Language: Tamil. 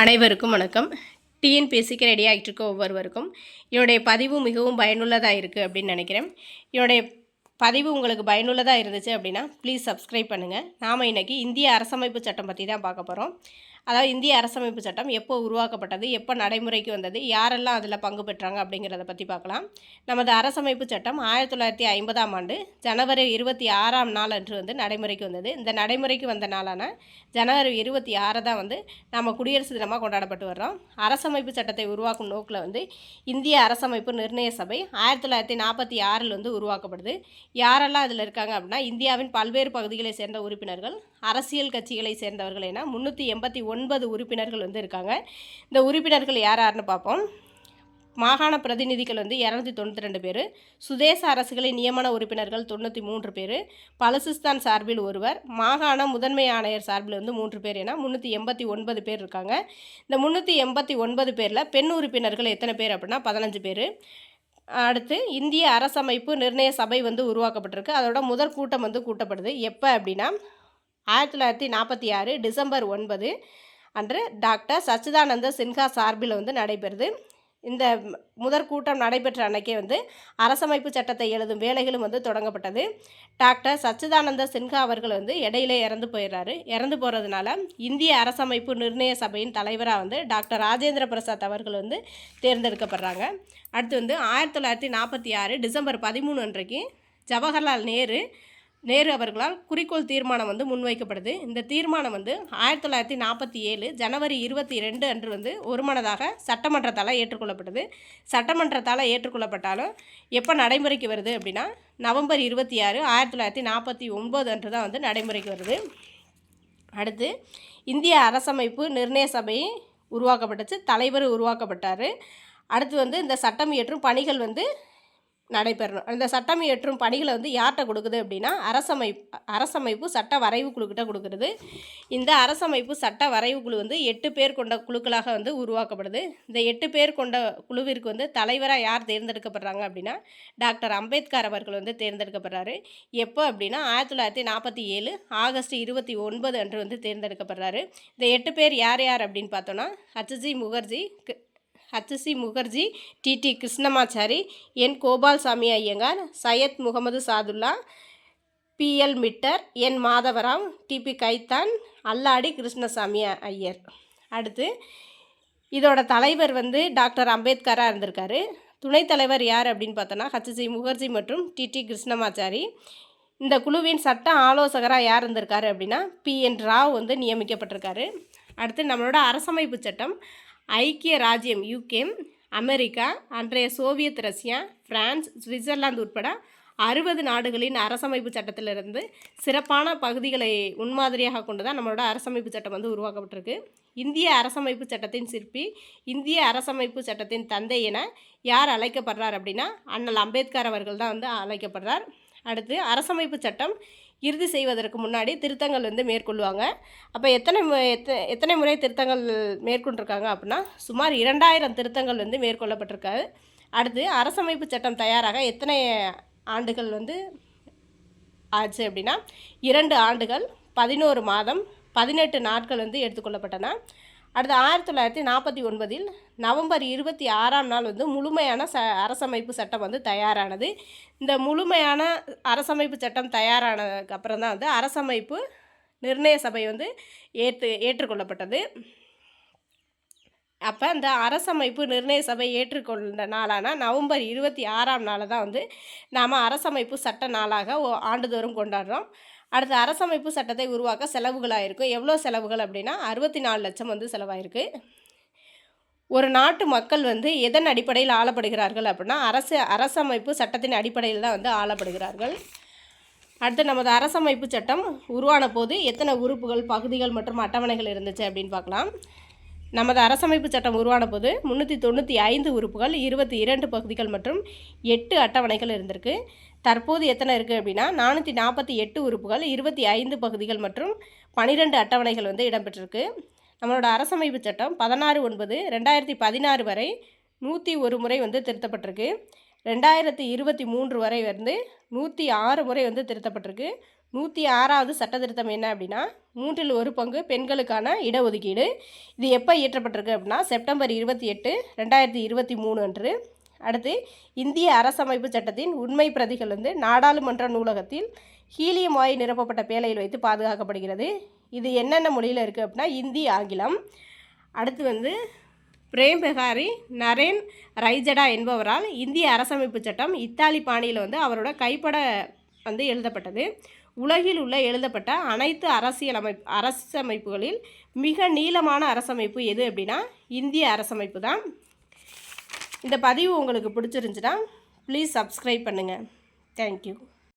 அனைவருக்கும் வணக்கம். டிஎன்பிஎஸ்சிக்கு ரெடி ஆகிட்டு இருக்க ஒவ்வொருவருக்கும் என்னுடைய பதிவு மிகவும் பயனுள்ளதாக இருக்குது அப்படின்னு நினைக்கிறேன். என்னுடைய பதிவு உங்களுக்கு பயனுள்ளதாக இருந்துச்சு அப்படின்னா ப்ளீஸ் சப்ஸ்கிரைப் பண்ணுங்கள் நாம் இன்றைக்கி இந்திய அரசமைப்பு சட்டம் பற்றி தான் பார்க்க போகிறோம் அதாவது இந்திய அரசமைப்பு சட்டம் எப்போ உருவாக்கப்பட்டது எப்போ நடைமுறைக்கு வந்தது யாரெல்லாம் அதில் பங்கு பெற்றாங்க அப்படிங்கிறத பற்றி பார்க்கலாம். நமது அரசமைப்பு சட்டம் ஆயிரத்தி தொள்ளாயிரத்தி ஐம்பதாம் ஆண்டு ஜனவரி இருபத்தி ஆறாம் நாள் அன்று வந்து நடைமுறைக்கு வந்தது. இந்த நடைமுறைக்கு வந்த நாளான ஜனவரி இருபத்தி ஆறு தான் வந்து நம்ம குடியரசு தினமாக கொண்டாடப்பட்டு வர்றோம். அரசமைப்பு சட்டத்தை உருவாக்கும் நோக்கில் வந்து இந்திய அரசமைப்பு நிர்ணய சபை ஆயிரத்தி தொள்ளாயிரத்தி நாற்பத்தி ஆறில் வந்து உருவாக்கப்படுது. யாரெல்லாம் அதில் இருக்காங்க அப்படின்னா இந்தியாவின் பல்வேறு பகுதிகளை சேர்ந்த உறுப்பினர்கள் அரசியல் கட்சிகளை சேர்ந்தவர்கள் என முந்நூற்றி எண்பத்தி ஒன்பது உறுப்பினர்கள் வந்து இருக்காங்க. இந்த உறுப்பினர்கள் யார் யாருன்னு பார்ப்போம். மாகாண பிரதிநிதிகள் வந்து இரநூத்தி தொண்ணூற்றி ரெண்டு பேர். சுதேச அரசுகளின் நியமன உறுப்பினர்கள் தொண்ணூற்றி மூன்று பேர். பலசிஸ்தான் சார்பில் ஒருவர். மாகாண முதன்மை ஆணையர் சார்பில் வந்து மூன்று பேர் என முந்நூற்றி எண்பத்தி ஒன்பது பேர் இருக்காங்க. இந்த முந்நூற்றி எண்பத்தி ஒன்பது பேரில் பெண் உறுப்பினர்கள் எத்தனை பேர் அப்படின்னா பதினஞ்சு பேர். அடுத்து இந்திய அரசமைப்பு நிர்ணய சபை வந்து உருவாக்கப்பட்டிருக்கு. அதோட முதல் கூட்டம் வந்து கூட்டப்படுது. எப்போ அப்படின்னா ஆயிரத்தி தொள்ளாயிரத்தி நாற்பத்தி ஆறு டிசம்பர் ஒன்பது. அன்று டாக்டர் சச்சிதானந்த சின்ஹா சார்பில் வந்து நடைபெறுது. இந்த முதற் கூட்டம் நடைபெற்ற அன்னைக்கே வந்து அரசமைப்பு சட்டத்தை எழுதும் வேலைகளும் வந்து தொடங்கப்பட்டது. டாக்டர் சச்சிதானந்த சின்ஹா அவர்கள் வந்து இடையிலே இறந்து போயிடுறாரு இறந்து போகிறதுனால இந்திய அரசமைப்பு நிர்ணய சபையின் தலைவராக வந்து டாக்டர் ராஜேந்திர பிரசாத் அவர்கள் வந்து தேர்ந்தெடுக்கப்படுறாங்க. அடுத்து வந்து ஆயிரத்தி தொள்ளாயிரத்தி நாற்பத்தி ஆறு டிசம்பர் பதிமூணு அன்றைக்கு ஜவஹர்லால் நேரு நேரு அவர்களால் குறிக்கோள் தீர்மானம் வந்து முன்வைக்கப்படுது. இந்த தீர்மானம் வந்து ஆயிரத்தி தொள்ளாயிரத்தி நாற்பத்தி ஏழு ஜனவரி இருபத்தி ரெண்டு அன்று வந்து ஒருமனதாக சட்டமன்றத்தால் ஏற்றுக்கொள்ளப்பட்டது. சட்டமன்றத்தால் ஏற்றுக்கொள்ளப்பட்டாலும் எப்போ நடைமுறைக்கு வருது அப்படின்னா நவம்பர் இருபத்தி ஆறு ஆயிரத்தி தொள்ளாயிரத்தி நாற்பத்தி ஒம்பது அன்று தான் வந்து நடைமுறைக்கு வருது. அடுத்து இந்திய அரசமைப்பு நிர்ணய சபை உருவாக்கப்பட்டுச்சு. தலைவர் உருவாக்கப்பட்டார். அடுத்து வந்து இந்த சட்டம் இயற்றும் பணிகள் வந்து நடைபெறணும். இந்த சட்டம் இயற்றும் பணிகளை வந்து யார்கிட்ட கொடுக்குது அப்படின்னா அரசமைப்பு அரசமைப்பு சட்ட வரைவு குழுக்கிட்ட கொடுக்குறது. இந்த அரசமைப்பு சட்ட வரைவு குழு வந்து எட்டு பேர் கொண்ட குழுக்களாக வந்து உருவாக்கப்படுது. இந்த எட்டு பேர் கொண்ட குழுவிற்கு வந்து தலைவராக யார் தேர்ந்தெடுக்கப்படுறாங்க அப்படின்னா டாக்டர் அம்பேத்கர் அவர்கள் வந்து தேர்ந்தெடுக்கப்படுறாரு. எப்போ அப்படின்னா ஆயிரத்தி தொள்ளாயிரத்தி நாற்பத்தி ஏழு ஆகஸ்ட் இருபத்தி ஒன்பது அன்று வந்து தேர்ந்தெடுக்கப்படுறாரு. இந்த எட்டு பேர் யார் யார் அப்படின்னு பார்த்தோன்னா H C Mukherjee H C Mukherjee T T Krishnamachari N Gopalaswami Ayyangar Syed Muhammad Saadulla B L Mitter N Madhavrao D P Khaitan Alladi Krishnaswami Iyer அடுத்து இதோட தலைவர் வந்து டாக்டர் அம்பேத்கராக இருந்திருக்காரு. துணைத் தலைவர் யார் அப்படின்னு பார்த்தோன்னா ஹச்சி முகர்ஜி மற்றும் டிடி கிருஷ்ணமாச்சாரி இந்த குழுவின் சட்ட ஆலோசகராக யார் இருந்திருக்காரு அப்படின்னா பி என் ராவ் வந்து நியமிக்கப்பட்டிருக்காரு. அடுத்து நம்மளோட அரசமைப்பு சட்டம் ஐக்கிய ராஜ்யம் யூகே அமெரிக்கா அன்றைய சோவியத் ரஷ்யா பிரான்ஸ் சுவிட்சர்லாந்து உட்பட அறுபது நாடுகளின் அரசமைப்பு சட்டத்திலிருந்து சிறப்பான பகுதிகளை முன்மாதிரியாக கொண்டு தான் நம்மளோட அரசமைப்பு சட்டம் வந்து உருவாக்கப்பட்டிருக்கு. இந்திய அரசமைப்பு சட்டத்தின் சிற்பி இந்திய அரசமைப்பு சட்டத்தின் தந்தை என யார் அழைக்கப்படுறார் அப்படின்னா அண்ணல் அம்பேத்கர் அவர்கள் தான் வந்து அழைக்கப்படுறார். அடுத்து அரசமைப்பு சட்டம் இறுதி செய்வதற்கு முன்னாடி திருத்தங்கள் வந்து மேற்கொள்வாங்க. அப்போ எத்தனை எத்தனை எத்தனை முறை திருத்தங்கள் மேற்கொண்டிருக்காங்க அப்படின்னா சுமார் இரண்டாயிரம் திருத்தங்கள் வந்து மேற்கொள்ளப்பட்டிருக்காது. அடுத்து அரசமைப்பு சட்டம் தயாராக எத்தனை ஆண்டுகள் வந்து ஆச்சு அப்படின்னா இரண்டு ஆண்டுகள் பதினோரு மாதம் பதினெட்டு நாட்கள் வந்து எடுத்துக்கொள்ளப்பட்டன. அடுத்து ஆயிரத்தி தொள்ளாயிரத்தி நாற்பத்தி ஒன்பதில் நவம்பர் இருபத்தி ஆறாம் நாள் வந்து முழுமையான ச அரசமைப்பு சட்டம் வந்து தயாரானது. இந்த முழுமையான அரசமைப்பு சட்டம் தயாரானதுக்கு அப்புறம் தான் வந்து அரசமைப்பு நிர்ணய சபை வந்து ஏற்று ஏற்றுக்கொள்ளப்பட்டது. அப்போ இந்த அரசமைப்பு நிர்ணய சபை ஏற்றுக்கொண்ட நாளான நவம்பர் இருபத்தி ஆறாம் நாளை தான் வந்து நாம் அரசமைப்பு சட்ட நாளாக ஆண்டுதோறும் கொண்டாடுறோம். அடுத்து அரசமைப்பு சட்டத்தை உருவாக்க செலவுகளாக இருக்கும் எவ்வளோ செலவுகள் அப்படின்னா அறுபத்தி நாலு லட்சம் வந்து செலவாயிருக்கு. ஒரு நாட்டு மக்கள் வந்து எதன் அடிப்படையில் ஆளப்படுகிறார்கள் அப்படின்னா அரசு அரசமைப்பு சட்டத்தின் அடிப்படையில் தான் வந்து ஆளப்படுகிறார்கள். அடுத்து நமது அரசமைப்பு சட்டம் உருவான போது எத்தனை உறுப்புகள் பகுதிகள் மற்றும் அட்டவணைகள் இருந்துச்சு அப்படின்னு பார்க்கலாம். நமது அரசமைப்பு சட்டம் உருவான போது முந்நூற்றி தொண்ணூற்றி ஐந்து உறுப்புகள் இருபத்தி இரண்டு பகுதிகள் மற்றும் எட்டு அட்டவணைகள் இருந்திருக்கு. தற்போது எத்தனை இருக்குது அப்படின்னா நானூற்றி நாற்பத்தி எட்டு உறுப்புகள் இருபத்தி ஐந்து பகுதிகள் மற்றும் பனிரெண்டு அட்டவணைகள் வந்து இடம்பெற்றிருக்கு. நம்மளோட அரசமைப்பு சட்டம் பதினாறு ஒன்பது ரெண்டாயிரத்தி பதினாறு வரை நூற்றி ஒரு முறை வந்து திருத்தப்பட்டிருக்கு. ரெண்டாயிரத்தி இருபத்தி மூன்று வரை வந்து நூற்றி ஆறு முறை வந்து திருத்தப்பட்டிருக்கு. நூற்றி ஆறாவது சட்டத்திருத்தம் என்ன அப்படின்னா மூன்றில் ஒரு பங்கு பெண்களுக்கான இடஒதுக்கீடு. இது எப்போ இயற்றப்பட்டிருக்கு அப்படின்னா செப்டம்பர் இருபத்தி எட்டு ரெண்டாயிரத்தி இருபத்தி மூணு அன்று. அடுத்து இந்திய அரசமைப்பு சட்டத்தின் உண்மை பிரதிகள் வந்து நாடாளுமன்ற நூலகத்தில் ஹீலியம் வாயு நிரப்பப்பட்ட பேழையில் வைத்து பாதுகாக்கப்படுகிறது. இது என்னென்ன மொழியில் இருக்குது அப்படின்னா இந்தி ஆங்கிலம். அடுத்து வந்து பிரேம் பெகாரி நரேன் ரைஜடா என்பவரால் இந்திய அரசமைப்பு சட்டம் இத்தாலி பாணியில் வந்து அவரோட கைப்பட வந்து எழுதப்பட்டது. உலகில் உள்ள எழுதப்பட்ட அனைத்து அரசியல் அரசமைப்புகளில் மிக நீளமான அரசமைப்பு எது அப்படின்னா இந்திய அரசமைப்பு தான். இந்த பதிவு உங்களுக்கு பிடிச்சிருந்துச்சுன்னா ப்ளீஸ் சப்ஸ்கிரைப் பண்ணுங்கள் தேங்க்யூ